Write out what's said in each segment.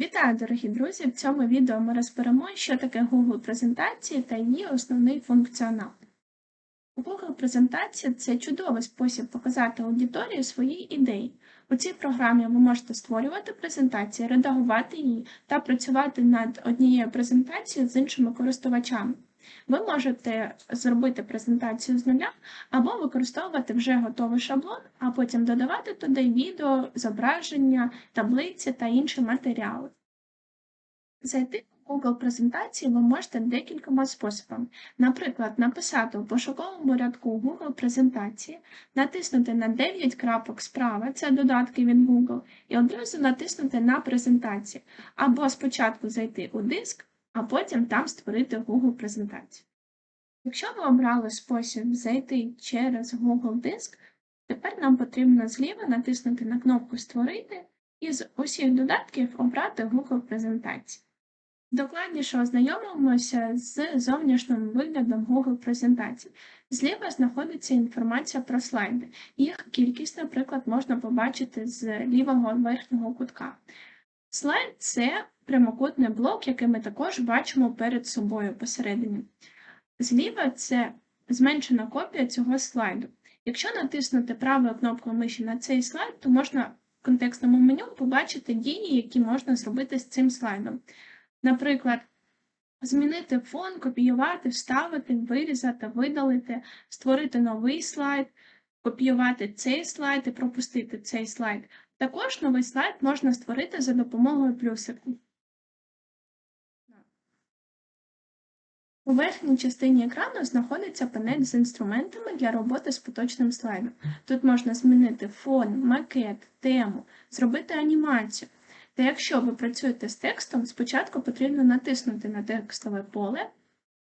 Вітаю, дорогі друзі! В цьому відео ми розберемо, що таке Google презентації та її основний функціонал. Google презентація це чудовий спосіб показати аудиторії свої ідеї. У цій програмі ви можете створювати презентації, редагувати її та працювати над однією презентацією з іншими користувачами. Ви можете зробити презентацію з нуля або використовувати вже готовий шаблон, а потім додавати туди відео, зображення, таблиці та інші матеріали. Зайти в Google презентації ви можете декількома способами. Наприклад, написати у пошуковому рядку Google презентації, натиснути на 9 крапок справа, це додатки від Google, і одразу натиснути на презентації, або спочатку зайти у диск, а потім там створити Google презентацію. Якщо ви обрали спосіб зайти через Google Диск, тепер нам потрібно зліва натиснути на кнопку Створити і з усіх додатків обрати Google презентації. Докладніше ознайомимося з зовнішнім виглядом Google презентацій. Зліва знаходиться інформація про слайди. Їх кількість, наприклад, можна побачити з лівого верхнього кутка. Слайд це прямокутний блок, який ми також бачимо перед собою посередині. Зліва це зменшена копія цього слайду. Якщо натиснути правою кнопкою миші на цей слайд, то можна в контекстному меню побачити дії, які можна зробити з цим слайдом. Наприклад, змінити фон, копіювати, вставити, вирізати, видалити, створити новий слайд, копіювати цей слайд і пропустити цей слайд. Також новий слайд можна створити за допомогою плюсику. У верхній частині екрану знаходиться панель з інструментами для роботи з поточним слайдом. Тут можна змінити фон, макет, тему, зробити анімацію. Та якщо ви працюєте з текстом, спочатку потрібно натиснути на текстове поле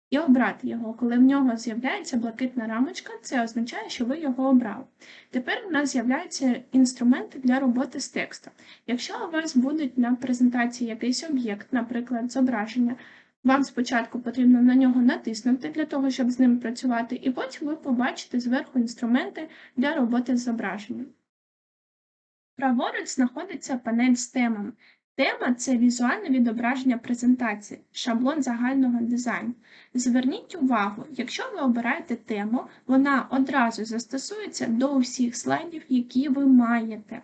і обрати його. Коли в нього з'являється блакитна рамочка, це означає, що ви його обрали. Тепер у нас з'являються інструменти для роботи з текстом. Якщо у вас буде на презентації якийсь об'єкт, наприклад, зображення, вам спочатку потрібно на нього натиснути для того, щоб з ним працювати, і потім ви побачите зверху інструменти для роботи з зображенням. Праворуч знаходиться панель з темами. Тема це візуальне відображення презентації, шаблон загального дизайну. Зверніть увагу, якщо ви обираєте тему, вона одразу застосується до усіх слайдів, які ви маєте.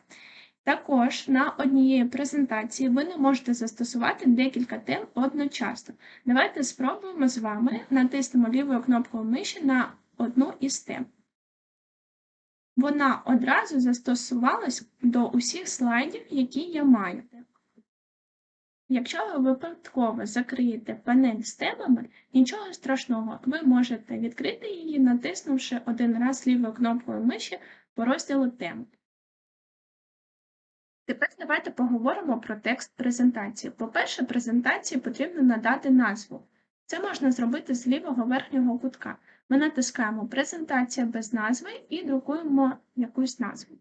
Також на однієї презентації ви не можете застосувати декілька тем одночасно. Давайте спробуємо з вами натиснемо лівою кнопкою миші на одну із тем. Вона одразу застосувалась до усіх слайдів, які я маю. Якщо ви випадково закриєте панель з темами, нічого страшного, ви можете відкрити її, натиснувши один раз лівою кнопкою миші по розділу тем. Тепер давайте поговоримо про текст презентації. По-перше, презентації потрібно надати назву. Це можна зробити з лівого верхнього кутка. Ми натискаємо Презентація без назви і друкуємо якусь назву.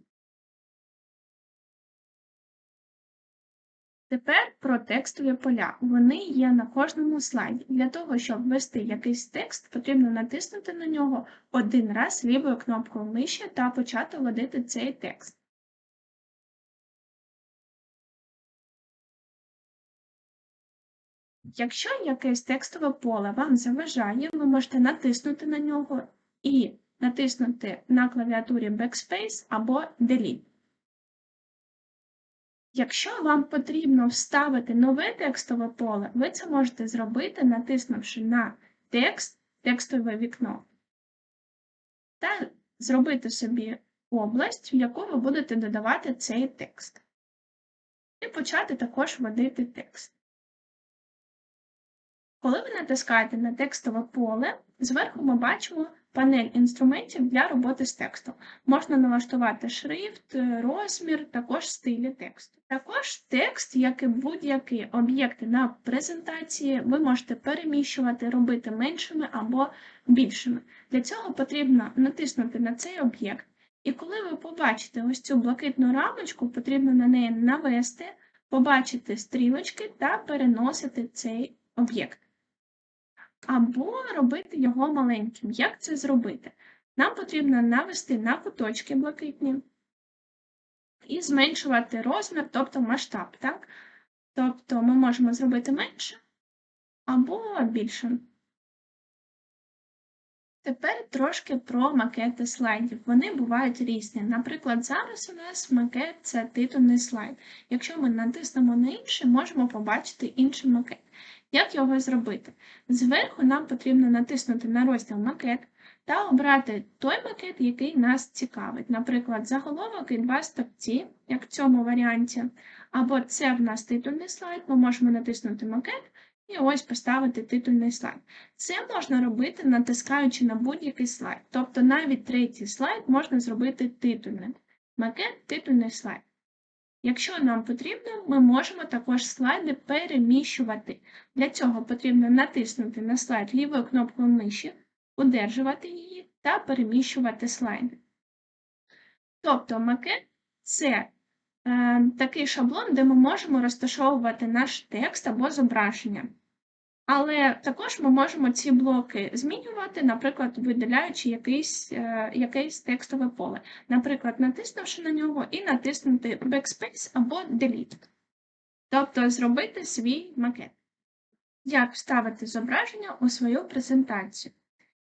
Тепер про текстові поля. Вони є на кожному слайді. Для того, щоб ввести якийсь текст, потрібно натиснути на нього один раз лівою кнопкою миші та почати вводити цей текст. Якщо якесь текстове поле вам заважає, ви можете натиснути на нього і натиснути на клавіатурі Backspace або Delete. Якщо вам потрібно вставити нове текстове поле, ви це можете зробити, натиснувши на текст, текстове вікно, та зробити собі область, в яку ви будете додавати цей текст. І почати також вводити текст. Коли ви натискаєте на текстове поле, зверху ми бачимо панель інструментів для роботи з текстом. Можна налаштувати шрифт, розмір, також стилі тексту. Також текст, як і будь-які об'єкти на презентації, ви можете переміщувати, робити меншими або більшими. Для цього потрібно натиснути на цей об'єкт. І коли ви побачите ось цю блакитну рамочку, потрібно на неї навести, побачити стрілочки та переносити цей об'єкт або робити його маленьким. Як це зробити? Нам потрібно навести на куточки блакитні і зменшувати розмір, тобто масштаб. Так? Тобто ми можемо зробити менше або більше. Тепер трошки про макети слайдів. Вони бувають різні. Наприклад, зараз у нас макет це титульний слайд. Якщо ми натиснемо на інший, можемо побачити інший макет. Як його зробити? Зверху нам потрібно натиснути на розділ макет та обрати той макет, який нас цікавить. Наприклад, заголовок і два стопці, як в цьому варіанті. Або це в нас титульний слайд, ми можемо натиснути макет і ось поставити титульний слайд. Це можна робити, натискаючи на будь-який слайд. Тобто навіть третій слайд можна зробити титульним. Макет титульний слайд. Якщо нам потрібно, ми можемо також слайди переміщувати. Для цього потрібно натиснути на слайд лівою кнопкою миші, удержувати її та переміщувати слайди. Тобто макет це е, такий шаблон, де ми можемо розташовувати наш текст або зображення. Але також ми можемо ці блоки змінювати, наприклад, видаляючи якийсь, е, якесь текстове поле. Наприклад, натиснувши на нього і натиснути Backspace або Delete. Тобто зробити свій макет. Як вставити зображення у свою презентацію?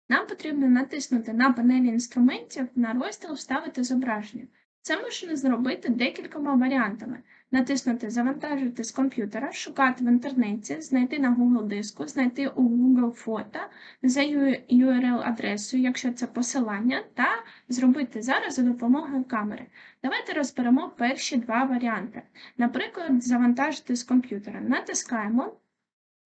Нам потрібно натиснути на панелі інструментів на розділ Вставити зображення. Це можна зробити декількома варіантами: натиснути Завантажити з комп'ютера, шукати в інтернеті, знайти на Google диску, знайти у Google фото за URL-адресою, якщо це посилання, та зробити зараз за допомогою камери. Давайте розберемо перші два варіанти. Наприклад, завантажити з комп'ютера. Натискаємо.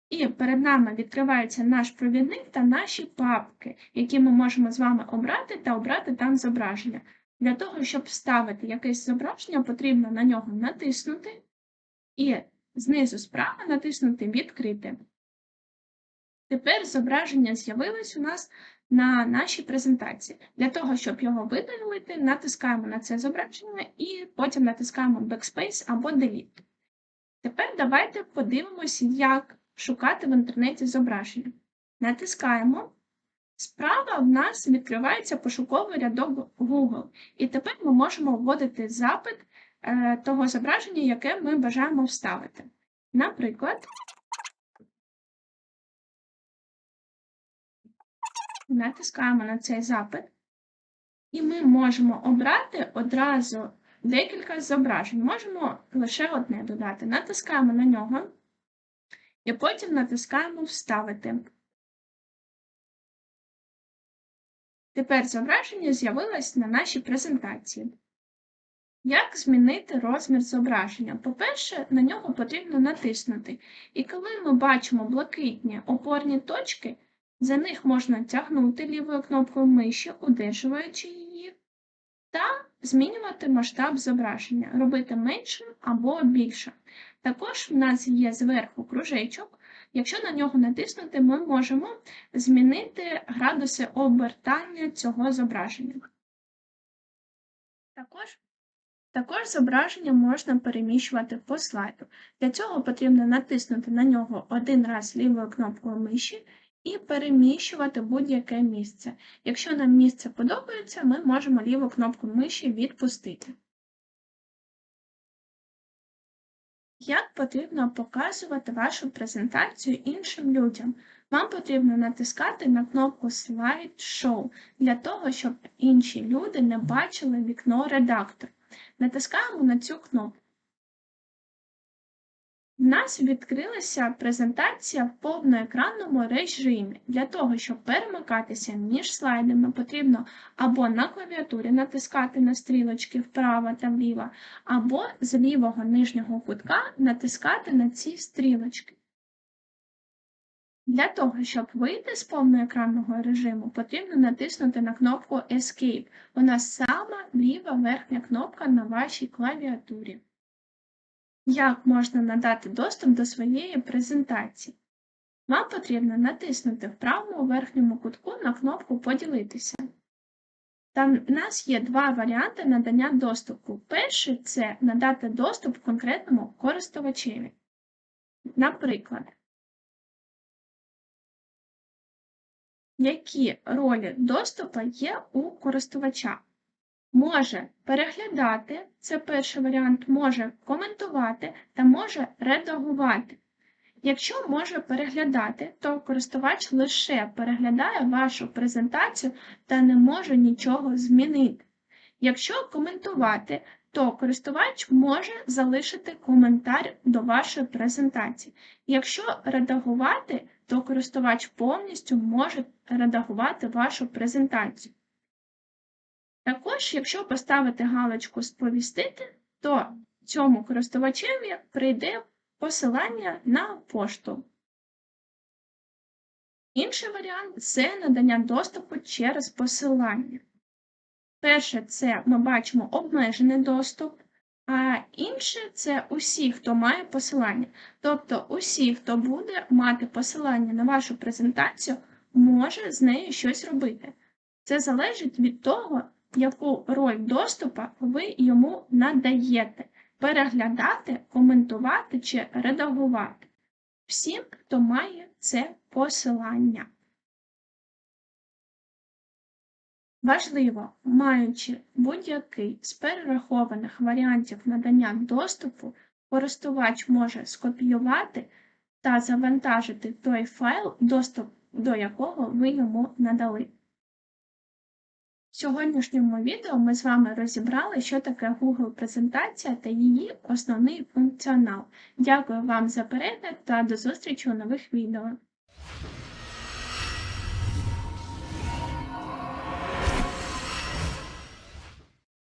І перед нами відкривається наш провідник та наші папки, які ми можемо з вами обрати та обрати там зображення. Для того, щоб вставити якесь зображення, потрібно на нього натиснути і знизу справа натиснути Відкрити. Тепер зображення з'явилось у нас на нашій презентації. Для того, щоб його видалити, натискаємо на це зображення і потім натискаємо Backspace або Delete. Тепер давайте подивимося, як шукати в інтернеті зображення. Натискаємо. Справа в нас відкривається пошуковий рядок Google. І тепер ми можемо вводити запит е, того зображення, яке ми бажаємо вставити. Наприклад, натискаємо на цей запит, і ми можемо обрати одразу декілька зображень. Можемо лише одне додати. Натискаємо на нього і потім натискаємо Вставити. Тепер зображення з'явилось на нашій презентації. Як змінити розмір зображення? По-перше, на нього потрібно натиснути. І коли ми бачимо блакитні опорні точки, за них можна тягнути лівою кнопкою миші, удержуючи її, та змінювати масштаб зображення, робити меншим або більшим. Також в нас є зверху кружечок. Якщо на нього натиснути, ми можемо змінити градуси обертання цього зображення. Також також зображення можна переміщувати по слайду. Для цього потрібно натиснути на нього один раз лівою кнопкою миші і переміщувати будь-яке місце. Якщо нам місце подобається, ми можемо ліву кнопку миші відпустити. Як потрібно показувати вашу презентацію іншим людям? Вам потрібно натискати на кнопку Slide Show для того, щоб інші люди не бачили вікно редактор. Натискаємо на цю кнопку. В нас відкрилася презентація в повноекранному режимі. Для того, щоб перемикатися між слайдами, потрібно або на клавіатурі натискати на стрілочки вправо та вліво, або з лівого нижнього кутка натискати на ці стрілочки. Для того, щоб вийти з повноекранного режиму, потрібно натиснути на кнопку Escape. Вона сама ліва верхня кнопка на вашій клавіатурі. Як можна надати доступ до своєї презентації? Вам потрібно натиснути в правому верхньому кутку на кнопку Поділитися. Там в нас є два варіанти надання доступу. Перший це надати доступ конкретному користувачеві. Наприклад, які ролі доступу є у користувача. Може переглядати, це перший варіант, може коментувати та може редагувати. Якщо може переглядати, то користувач лише переглядає вашу презентацію та не може нічого змінити. Якщо коментувати, то користувач може залишити коментар до вашої презентації. Якщо редагувати, то користувач повністю може редагувати вашу презентацію. Також, якщо поставити галочку Сповістити, то цьому користувачеві прийде посилання на пошту. Інший варіант це надання доступу через посилання. Перше, це ми бачимо обмежений доступ, а інше це усі, хто має посилання. Тобто усі, хто буде мати посилання на вашу презентацію, може з нею щось робити. Це залежить від того, яку роль доступу ви йому надаєте переглядати, коментувати чи редагувати. Всім, хто має це посилання. Важливо, маючи будь-який з перерахованих варіантів надання доступу, користувач може скопіювати та завантажити той файл, доступ до якого ви йому надали. В сьогоднішньому відео ми з вами розібрали, що таке Google презентація та її основний функціонал. Дякую вам за перегляд та до зустрічі у нових відео.